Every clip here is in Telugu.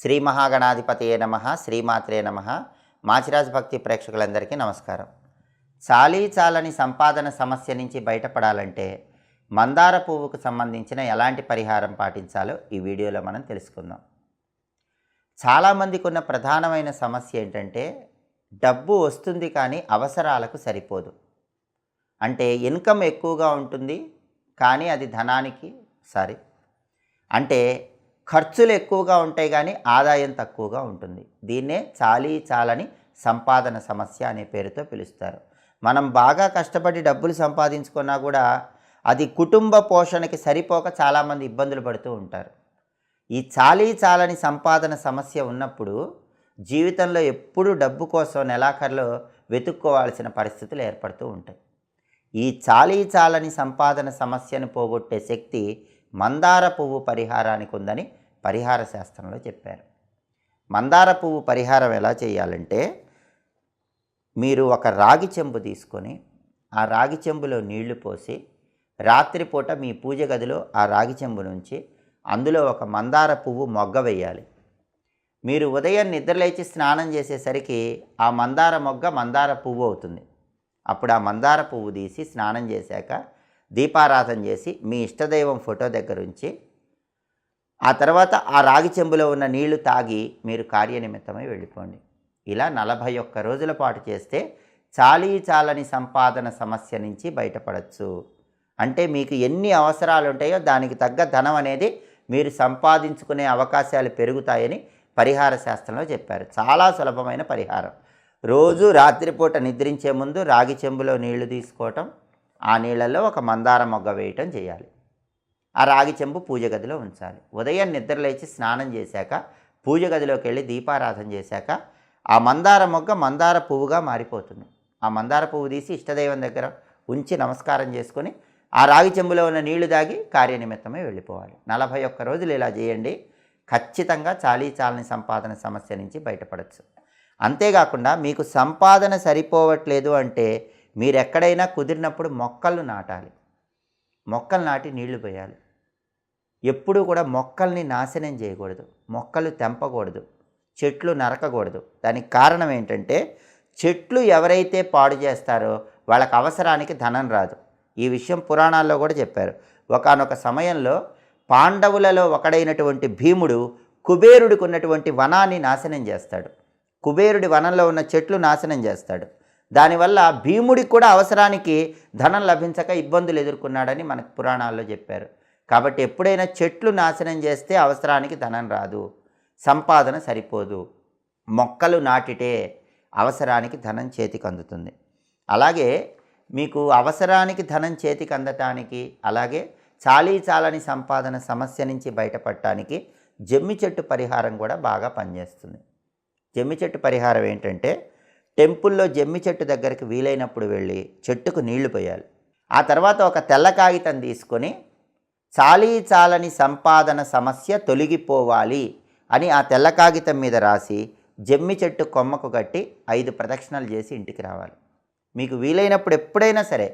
శ్రీ మహాగణాధిపతియే నమ శ్రీమాత్రే నమ. మాచిరాజ్ భక్తి ప్రేక్షకులందరికీ నమస్కారం. చాలీ చాలని సంపాదన సమస్య నుంచి బయటపడాలంటే మందార పువ్వుకు సంబంధించిన ఎలాంటి పరిహారం పాటించాలో ఈ వీడియోలో మనం తెలుసుకుందాం. చాలామందికి ఉన్న ప్రధానమైన సమస్య ఏంటంటే డబ్బు వస్తుంది కానీ అవసరాలకు సరిపోదు. అంటే ఇన్కమ్ ఎక్కువగా ఉంటుంది కానీ అది ధనానికి సారీ అంటే ఖర్చులు ఎక్కువగా ఉంటాయి కానీ ఆదాయం తక్కువగా ఉంటుంది. దీన్నే చాలీ చాలని సంపాదన సమస్య అనే పేరుతో పిలుస్తారు. మనం బాగా కష్టపడి డబ్బులు సంపాదించుకున్నా కూడా అది కుటుంబ పోషణకి సరిపోక చాలామంది ఇబ్బందులు పడుతూ ఉంటారు. ఈ చాలీ చాలని సంపాదన సమస్య ఉన్నప్పుడు జీవితంలో ఎప్పుడూ డబ్బు కోసం నెలాఖరులో వెతుక్కోవాల్సిన పరిస్థితులు ఏర్పడుతూ ఉంటాయి. ఈ చాలీ చాలని సంపాదన సమస్యను పోగొట్టే శక్తి మందార పువ్వు పరిహారానికి ఉందని పరిహార శాస్త్రంలో చెప్పారు. మందార పువ్వు పరిహారం ఎలా చేయాలంటే మీరు ఒక రాగి చెంబు తీసుకొని ఆ రాగి చెంబులో నీళ్ళు పోసి రాత్రిపూట మీ పూజ గదిలో ఆ రాగి చెంబు నుంచి అందులో ఒక మందార పువ్వు మొగ్గ వేయాలి. మీరు ఉదయం నిద్రలేచి స్నానం చేసేసరికి ఆ మందార మొగ్గ మందార పువ్వు అవుతుంది. అప్పుడు ఆ మందార పువ్వు తీసి స్నానం చేశాక దీపారాధన చేసి మీ ఇష్టదైవం ఫోటో దగ్గర ఉంచి ఆ తర్వాత ఆ రాగి చెంబులో ఉన్న నీళ్ళు తాగి మీరు కార్యనిమిత్తమై వెళ్ళిపోండి. ఇలా నలభై ఒక్క రోజుల పాటు చేస్తే చాలీ చాలని సంపాదన సమస్య నుంచి బయటపడచ్చు. అంటే మీకు ఎన్ని అవసరాలు ఉంటాయో దానికి తగ్గ ధనం అనేది మీరు సంపాదించుకునే అవకాశాలు పెరుగుతాయని పరిహార శాస్త్రంలో చెప్పారు. చాలా సులభమైన పరిహారం. రోజు రాత్రిపూట నిద్రించే ముందు రాగి చెంబులో నీళ్ళు తీసుకోవటం ఆ నీళ్ళల్లో ఒక మందార మొగ్గ వేయటం చేయాలి. ఆ రాగి చెంబు పూజ గదిలో ఉంచాలి. ఉదయం నిద్రలేచి స్నానం చేశాక పూజ గదిలోకి వెళ్ళి దీపారాధన చేశాక ఆ మందార మొగ్గ మందార పువ్వుగా మారిపోతుంది. ఆ మందార పువ్వు తీసి ఇష్టదైవం దగ్గర ఉంచి నమస్కారం చేసుకొని ఆ రాగి చెంబులో ఉన్న నీళ్ళు దాగి కార్యనిమిత్తమై వెళ్ళిపోవాలి. నలభై ఒక్క రోజులు ఇలా చేయండి. ఖచ్చితంగా చాలీ చాలని సంపాదన సమస్య నుంచి బయటపడచ్చు. అంతేకాకుండా మీకు సంపాదన సరిపోవట్లేదు అంటే మీరు ఎక్కడైనా కుదిరినప్పుడు మొక్కలు నాటాలి. మొక్కలు నాటి నీళ్ళు పోయాలి. ఎప్పుడూ కూడా మొక్కల్ని నాశనం చేయకూడదు. మొక్కలు తెంపకూడదు. చెట్లు నరకకూడదు. దానికి కారణం ఏంటంటే చెట్లు ఎవరైతే పాడు చేస్తారో వాళ్ళకి అవసరానికి ధనం రాదు. ఈ విషయం పురాణాల్లో కూడా చెప్పారు. ఒకనొక సమయంలో పాండవులలో ఒకడైనటువంటి భీముడు కుబేరుడికి ఉన్నటువంటి వనాన్ని నాశనం చేస్తాడు. కుబేరుడి వనంలో ఉన్న చెట్లు నాశనం చేస్తాడు. దానివల్ల భీముడికి కూడా అవసరానికి ధనం లభించక ఇబ్బందులు ఎదుర్కొన్నాడని మనకు పురాణాల్లో చెప్పారు. కాబట్టి ఎప్పుడైనా చెట్లు నాశనం చేస్తే అవసరానికి ధనం రాదు. సంపాదన సరిపోదు. మొక్కలు నాటితే అవసరానికి ధనం చేతికి అందుతుంది. అలాగే మీకు అవసరానికి ధనం చేతికి అందటానికి అలాగే చాలీ చాలని సంపాదన సమస్య నుంచి బయటపడటానికి జమ్మి చెట్టు పరిహారం కూడా బాగా పనిచేస్తుంది. జమ్మి చెట్టు పరిహారం ఏంటంటే టెంపుల్లో జమ్మి చెట్టు దగ్గరికి వీలైనప్పుడు వెళ్ళి చెట్టుకు నీళ్ళు పోయాలి. ఆ తర్వాత ఒక తెల్ల కాగితం తీసుకొని చాలీ చాలని సంపాదన సమస్య తొలగిపోవాలి అని ఆ తెల్ల కాగితం మీద రాసి జమ్మి చెట్టు కొమ్మకు కట్టి ఐదు ప్రదక్షిణలు చేసి ఇంటికి రావాలి. మీకు వీలైనప్పుడు ఎప్పుడైనా సరే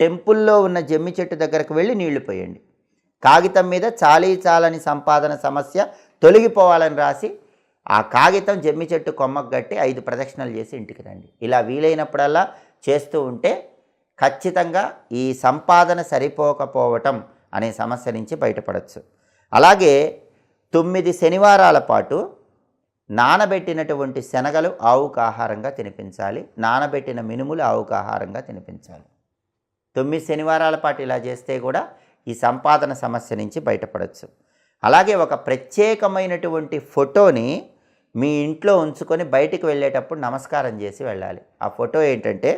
టెంపుల్లో ఉన్న జమ్మి చెట్టు దగ్గరకు వెళ్ళి నీళ్ళు పోయండి. కాగితం మీద చాలీ చాలని సంపాదన సమస్య తొలగిపోవాలని రాసి ఆ కాగితం జమ్మి చెట్టు కొమ్మకు కట్టి ఐదు ప్రదక్షిణలు చేసి ఇంటికి రండి. ఇలా వీలైనప్పుడల్లా చేస్తూ ఉంటే ఖచ్చితంగా ఈ సంపాదన సరిపోకపోవటం అనే సమస్య నుంచి బయటపడవచ్చు అలాగే తొమ్మిది శనివారాల పాటు నానబెట్టినటువంటి శనగలు ఆవుకు ఆహారంగా తినిపించాలి. నానబెట్టిన మినుములు ఆవుకు ఆహారంగా తినిపించాలి. తొమ్మిది శనివారాల పాటు ఇలా చేస్తే కూడా ఈ సంపాదన సమస్య నుంచి బయటపడవచ్చు అలాగే ఒక ప్రత్యేకమైనటువంటి ఫోటోని మీ ఇంట్లో ఉంచుకొని బయటికి వెళ్ళేటప్పుడు నమస్కారం చేసి వెళ్ళాలి. ఆ ఫోటో ఏంటంటే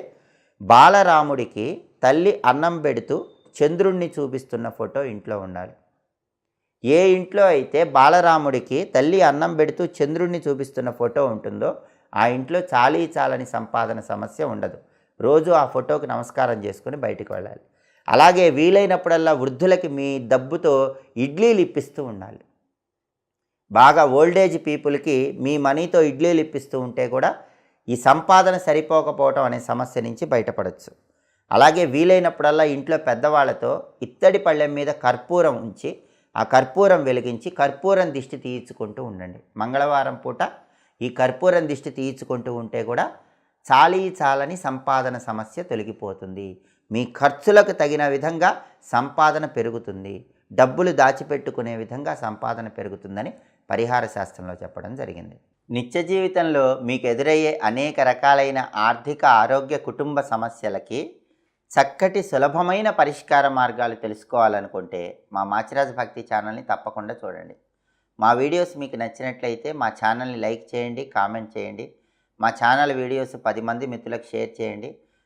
బాలరాముడికి తల్లి అన్నం పెడుతూ చంద్రుణ్ణి చూపిస్తున్న ఫోటో ఇంట్లో ఉండాలి. ఏ ఇంట్లో అయితే బాలరాముడికి తల్లి అన్నం పెడుతూ చంద్రుణ్ణి చూపిస్తున్న ఫోటో ఉంటుందో ఆ ఇంట్లో చాలీ చాలని సంపాదన సమస్య ఉండదు. రోజు ఆ ఫోటోకి నమస్కారం చేసుకుని బయటికి వెళ్ళాలి. అలాగే వీలైనప్పుడల్లా వృద్ధులకి మీ డబ్బుతో ఇడ్లీలు ఇప్పిస్తూ ఉండాలి. బాగా ఓల్డేజ్ పీపుల్కి మీ మనీతో ఇడ్లీలు ఇప్పిస్తూ ఉంటే కూడా ఈ సంపాదన సరిపోకపోవటం అనే సమస్య నుంచి బయటపడవచ్చు అలాగే వీలైనప్పుడల్లా ఇంట్లో పెద్దవాళ్ళతో ఇత్తడి పళ్ళెం మీద కర్పూరం ఉంచి ఆ కర్పూరం వెలిగించి కర్పూరం దిష్టి తీయించుకుంటూ ఉండండి. మంగళవారం పూట ఈ కర్పూరం దిష్టి తీయించుకుంటూ ఉంటే కూడా చాలీ చాలని సంపాదన సమస్య తొలగిపోతుంది. మీ ఖర్చులకు తగిన విధంగా సంపాదన పెరుగుతుంది. డబ్బులు దాచిపెట్టుకునే విధంగా సంపాదన పెరుగుతుందని పరిహార శాస్త్రంలో చెప్పడం జరిగింది. నిత్య జీవితంలో మీకు ఎదురయ్యే అనేక రకాలైన ఆర్థిక ఆరోగ్య కుటుంబ సమస్యలకి చక్కటి సులభమైన పరిష్కార మార్గాలు తెలుసుకోవాలనుకుంటే మా మాచిరాజ్ భక్తి ఛానల్ని తప్పకుండా చూడండి. మా వీడియోస్ మీకు నచ్చినట్లయితే మా ఛానల్ని లైక్ చేయండి కామెంట్ చేయండి. మా ఛానల్ వీడియోస్ పది మంది మిత్రులకు షేర్ చేయండి.